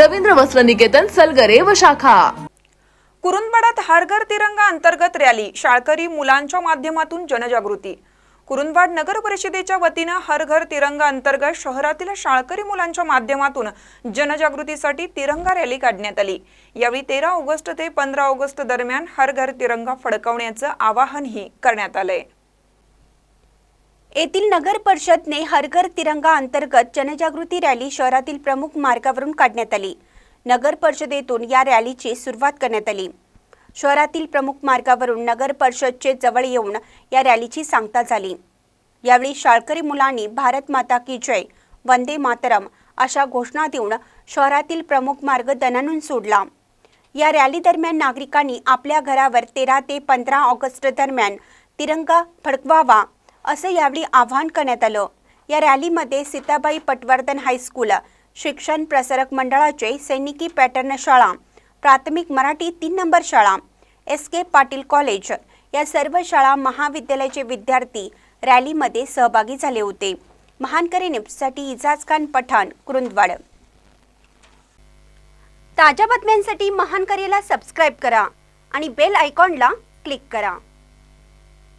रवींद्र वस्त्र निकेतन सलगरे व शाखा. कुरुंदवाडात हर घर तिरंगा अंतर्गत रॅली शाळकरी मुलांच्या माध्यमातून जनजागृती. कुरुंदवाड नगर परिषदेच्या वतीनं हर घर तिरंगा अंतर्गत शहरातील शाळकरी मुलांच्या माध्यमातून जनजागृतीसाठी तिरंगा रॅली काढण्यात आली. यावेळी तेरा ऑगस्ट ते पंधरा ऑगस्ट दरम्यान हर घर तिरंगा फडकवण्याचं आवाहनही करण्यात आलंय. येथील नगर परिषदने हरघर तिरंगा अंतर्गत जनजागृती रॅली शहरातील प्रमुख मार्गावरून काढण्यात आली. नगर परिषदेतून या रॅलीची सुरुवात करण्यात आली. शहरातील प्रमुख मार्गावरून नगर परिषदचे जवळ येऊन या रॅलीची सांगता झाली. यावेळी शाळकरी मुलांनी भारत माता की जय वंदे मातरम अशा घोषणा देऊन शहरातील प्रमुख मार्ग दणानून सोडला. या रॅली दरम्यान नागरिकांनी आपल्या घरावर तेरा ते पंधरा ऑगस्ट दरम्यान तिरंगा फडकवावा असं यावेळी आवाहन करण्यात आलं. या रॅलीमध्ये सीताबाई पटवर्धन हायस्कूल शिक्षण प्रसारक मंडळाचे सैनिकी पॅटर्न शाळा प्राथमिक मराठी तीन नंबर शाळा एस के पाटील कॉलेज या सर्व शाळा महाविद्यालयाचे विद्यार्थी रॅलीमध्ये सहभागी झाले होते. महानकरी न्यूजसाठी इजाज खान पठाण कुरुंदवाड. ताज्या बातम्यांसाठी महानकरीला सबस्क्राईब करा आणि बेल आयकॉनला क्लिक करा.